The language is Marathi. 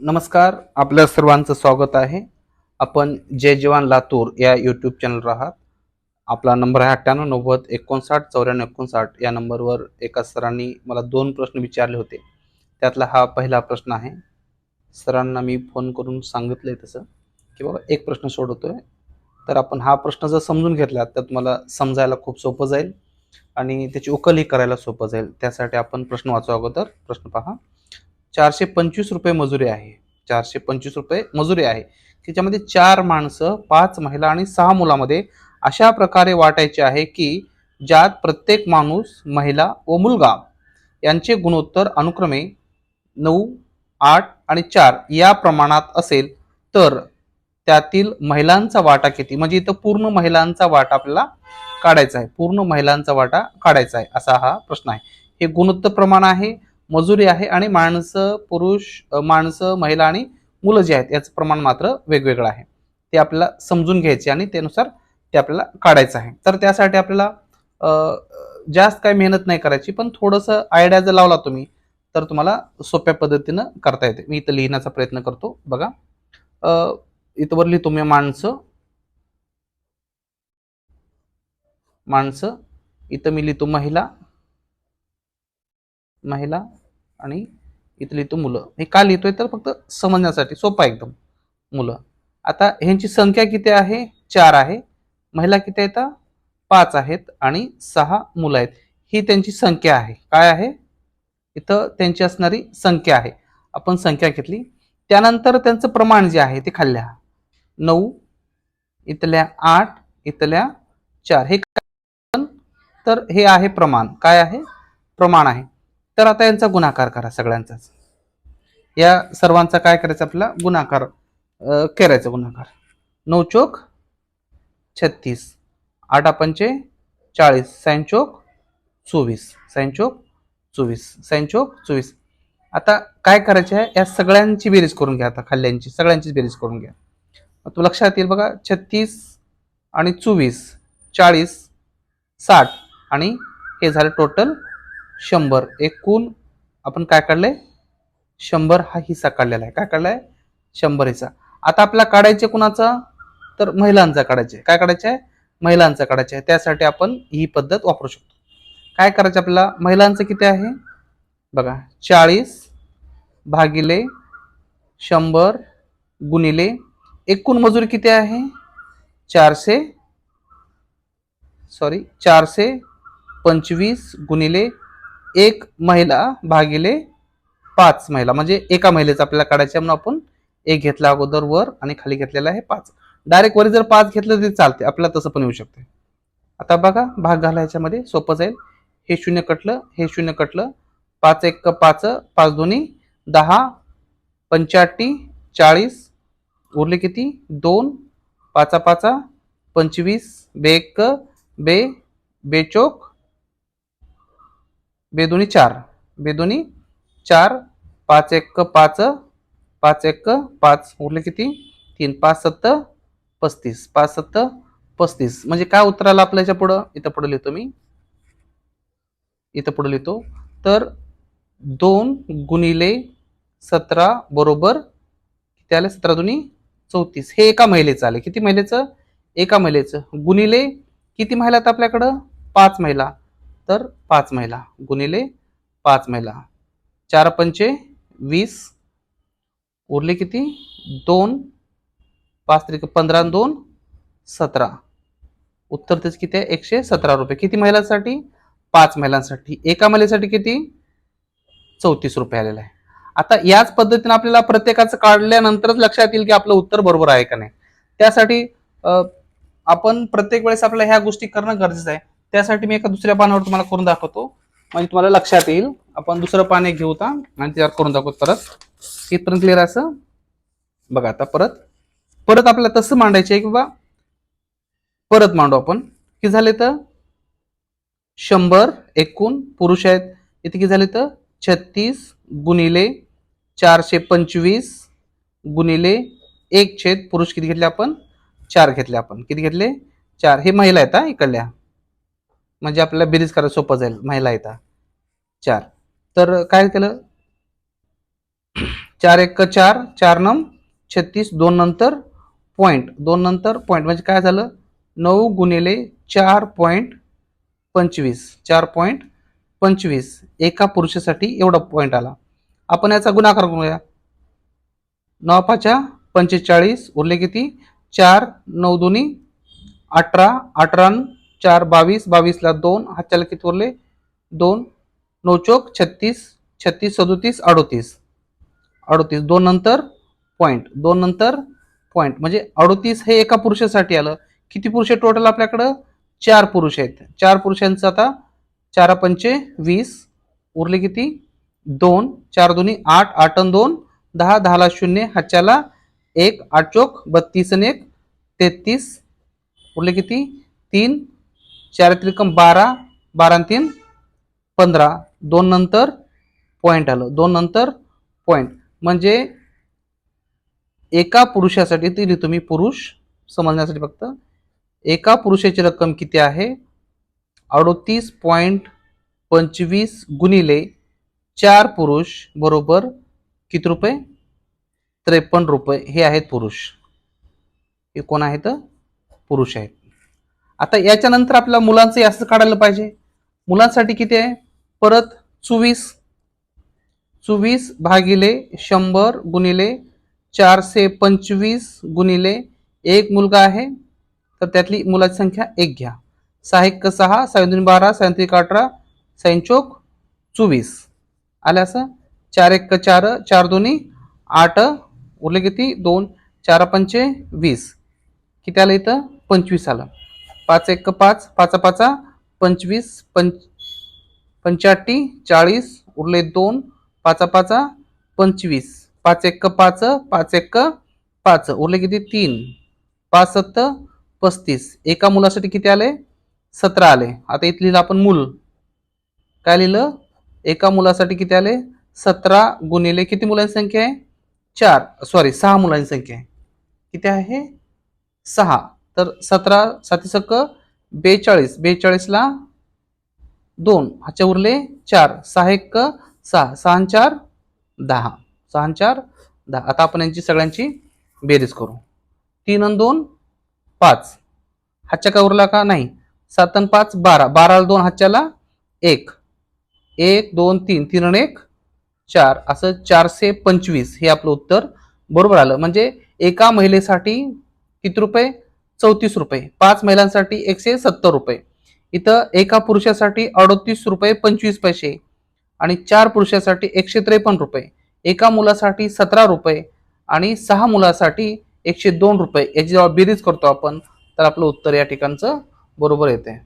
नमस्कार आपल्या सर्वांचं स्वागत आहे. आपण जय जवान लातूर या यूट्यूब चॅनलवर आहात. आपला नंबर आहे अठ्ठ्याण्णव नव्वद एकोणसाठ चौऱ्याण्णव एकोणसाठ. या नंबरवर एका सरांनी मला दोन प्रश्न विचारले होते. त्यातला हा पहिला प्रश्न आहे. सरांना मी फोन करून सांगितलं आहे तसं की बाबा एक प्रश्न सोडवतोय. तर आपण हा प्रश्न जर समजून घेतला तर तुम्हाला समजायला खूप सोपं जाईल आणि त्याची उकलही करायला सोपं जाईल. त्यासाठी आपण प्रश्न वाचू अगोदर. प्रश्न पहा. चारशे पंचवीस रुपये मजुरी आहे. चारशे पंचवीस रुपये मजुरी आहे. त्याच्यामध्ये चार माणसं पाच महिला आणि सहा मुलामध्ये अशा प्रकारे वाटायचे आहे की ज्यात प्रत्येक माणूस महिला व मुलगा. यांचे गुणोत्तर अनुक्रमे नऊ आठ आणि चार या प्रमाणात असेल तर त्यातील महिलांचा वाटा किती? म्हणजे इथं पूर्ण महिलांचा वाटा आपल्याला काढायचा आहे. पूर्ण महिलांचा वाटा काढायचा आहे असा हा प्रश्न आहे. हे गुणोत्तर प्रमाण आहे. मजुरी आहे आणि माणसं पुरुष माणसं महिला आणि मुलं जे आहेत याचं प्रमाण मात्र वेगवेगळं आहे. ते आपल्याला समजून घ्यायचे आणि त्यानुसार ते आपल्याला काढायचं आहे. तर त्यासाठी आपल्याला जास्त काही मेहनत नाही करायची पण थोडंसं आयडिया जर लावला तुम्ही तर तुम्हाला सोप्या पद्धतीनं करता येते. मी इथं लिहिण्याचा प्रयत्न करतो. बघा. इथंवर लिहितो मी माणसं. माणसं. इथं मी लिहितो महिला. महिला आणि इथं लिहितो मुलं. हे का लिहितोय? तर फक्त समजण्यासाठी. सोपं आहे एकदम. मुलं. आता ह्यांची संख्या किती आहे? चार आहे. महिला किती आहेत? पाच आहेत आणि सहा मुलं आहेत. ही त्यांची संख्या आहे. काय आहे? इथं त्यांची असणारी संख्या आहे. आपण संख्या घेतली. त्यानंतर त्यांचं प्रमाण जे आहे ते खाल्ल्या. नऊ इथल्या आठ इथल्या चार. हे तर हे आहे प्रमाण. काय आहे? प्रमाण आहे. तर आता यांचा गुणाकार करा सगळ्यांचाच. या सर्वांचा काय करायचं आपला? गुणाकार करायचा गुणाकार. नऊ चोक छत्तीस. आठ पंचे चाळीस. साईन चोक चोवीस. साईन चोक चोवीस. साईन चोक चोवीस. आता काय करायचे आहे? या सगळ्यांची बेरीज करून घ्या आता खाल्ल्यांची. सगळ्यांचीच बेरीज करून घ्या. तू लक्षात येईल बघा छत्तीस आणि चोवीस. चाळीस साठ. आणि हे झालं टोटल शंभर. एकूण आपण काय काढलंय? शंभर हा हिस्सा काढलेला आहे. काय काढलाय? शंभर हिस्सा. आता आपल्याला काढायचे कुणाचा? तर महिलांचा काढायचे. काय काढायचे आहे? महिलांचा काढायचे आहे. त्यासाठी आपण ही पद्धत वापरू शकतो. काय करायचं आपल्याला? महिलांचं किती आहे? बघा चाळीस भागिले शंभर गुणिले एकूण मजुरी किती आहे? चारशे सॉरी चारशे पंचवीस गुणिले एक महिला भागिले पाच महिला म्हणजे एका महिलेचा आपल्याला काढायचं म्हणून आपण एक घेतला अगोदर वर आणि खाली घेतलेला आहे पाच. डायरेक्ट वरी जर पाच घेतलं तरी चालते आपल्याला तसं पण येऊ शकते आता बघा भाग घाला ह्याच्यामध्ये सोपं जाईल. हे शून्य कटलं हे शून्य कटलं पाच एक पाच पाच दोन्ही दहा पंच्याहत्ती चाळीस उरले किती? दोन पाचा पाचा पंचवीस बेक बे बेचोक बेदोनी चार. बेदोनी चार पाच एक पाच पाच एक पाच. उरले किती? तीन. पाच सत्त पस्तीस. पाच सत्त पस्तीस. म्हणजे काय उत्तर आलं आपल्या याच्या पुढं? इथं पुढे लिहितो मी. इथं पुढे लिहितो. तर दोन गुणिले सतरा बरोबर किती आले? सतरा दोन्ही चौतीस. हे एका महिलेचं आले. किती महिलेचं? एका महिलेचं. गुणिले किती महिला आहेत आपल्याकडं? पाच महिला. तर पाच महिला गुणिले पाच महिला. चार पंचे वीस उरले किती? दोन. पाच त्रिक पंधरा दोन सतरा. उत्तर त्याचं किती आहे? एकशे सतरा रुपये. किती महिलांसाठी? पाच महिलांसाठी. एका महिलेसाठी किती? चौतीस रुपये आलेला आहे. आता याच पद्धतीने आपल्याला प्रत्येकाचं काढल्यानंतरच लक्षात येईल की आपलं उत्तर बरोबर आहे का नाही. त्यासाठी आपण प्रत्येक वेळेस आपल्याला ह्या गोष्टी करणं गरजेचं आहे. त्यासाठी मी एका दुसऱ्या पानावर तुम्हाला करून दाखवतो. म्हणजे तुम्हाला लक्षात येईल. आपण दुसरं पान एक घेऊ आता आणि त्याच्यावर करून दाखवतो परत. इथपर्यंत क्लिअर असं? बघा आता परत. परत आपल्याला तसं मांडायचं आहे किंवा परत मांडू आपण. किती झाले तर? शंभर एकूण पुरुष आहेत. इथे किती झाले तर? छत्तीस गुणिले चारशे पंचवीस गुणिले एक छेद पुरुष किती घेतले आपण? चार घेतले आपण. किती घेतले? चार. हे महिला आहेत हा इकडल्या. म्हणजे आपल्याला बेरीज करायला सोपं जाईल महिला येता चार. तर काय केलं? चार एक चार चार नम छत्तीस दोन नंतर पॉईंट दोन नंतर पॉईंट म्हणजे काय झालं? नऊ गुणिले चार पॉईंट पंचवीस. चार पॉईंट पंचवीस. एका पुरुषासाठी एवढा पॉईंट आला. आपण याचा गुणाकार करूया. नऊ पाच्या पंचेचाळीस उरले किती? चार नऊ दोन्ही अठरा अठरा चार बावीस बावीसला दोन हातच्याला किती उरले? दोन. नऊ छत्तीस छत्तीस सदोतीस अडोतीस. अडोतीस. दोन नंतर पॉईंट दोन नंतर पॉईंट म्हणजे अडोतीस हे एका पुरुषासाठी आलं. किती पुरुष टोटल आपल्याकडं? चार पुरुष आहेत. चार पुरुषांचं आता चार पंचे वीस. उरले किती? दोन. चार दोन्ही आठ. आठ अन दोन. दहा. दहाला शून्य. हातच्याला एक. आठ चोक बत्तीस आणि एक. तेहतीस. उरले किती? तीन. चार त्रिकम बारा बारा तीन पंधरा. दोन नंतर पॉईंट आलं. दोन नंतर पॉईंट म्हणजे एका पुरुषासाठी ती तुम्ही पुरुष समजण्यासाठी फक्त एका पुरुषाची रक्कम किती आहे? अडोतीस पॉईंट पंचवीस गुणिले चार पुरुष बरोबर किती रुपये? त्रेपन्न रुपये. हे आहेत पुरुष. हे कोण आहेत? पुरुष आहेत. आता याच्यानंतर आपल्या मुलांचं असं काढायला पाहिजे. मुलांसाठी किती आहे? परत चोवीस. चोवीस भागिले शंभर गुणिले चारशे पंचवीस गुणिले एक मुलगा आहे. तर त्यातली मुलाची संख्या एक घ्या. सहा एक सहा सायंत्रिक बारा सायंत्रिक अठरा चौक चोवीस. आल्या असं? चार एक चार चार दोन्ही आठ उरले किती? दोन चार पंचे वीस. किती आलं इथं? पंचवीस आलं. पाच एक पाच पाच पाचा पंचवीस पंच पंच्याहत्ती चाळीस उरले दोन पाचा पाचा पंचवीस. पाच एक पाच पाच एक पाच उरले किती? तीन. पाच सत्त पस्तीस. एका मुलासाठी किती आले? सतरा आले. आता इथं लिहिलं आपण मूल. काय लिहिलं? एका मुलासाठी किती आले? सतरा गुणिले किती मुलांची संख्या आहे? चार. सॉरी सहा मुलांची संख्या आहे. किती आहे? सहा. तर सतरा सातीसक्क बेचाळीस. बेचाळीसला दोन. हाच्या उरले चार. सहा एक सहा. सहा चार दहा. सहा चार दहा. आता आपण यांची सगळ्यांची बेरीज करू. तीन आणि दोन पाच. हातच्या का उरला का? नाही. सात आणि पाच बारा. बाराला दोन हातच्याला एक. एक दोन तीन. तीन आणि एक चार. असं चारशे पंचवीस हे आपलं उत्तर बरोबर आलं. म्हणजे एका महिलेसाठी किती रुपये? चौतीस रुपये पाच महिलांसाठी एकशे सत्तर रुपये. इथं एका पुरुषासाठी अडतीस रुपये पंचवीस पैसे आणि चार पुरुषासाठी एकशे त्रेपन्न रुपये एका मुलासाठी सतरा रुपये आणि सहा मुलासाठी एकशे दोन रुपये. याची जेव्हा बेरीज करतो आपण तर आपलं उत्तर या ठिकाणचं बरोबर येते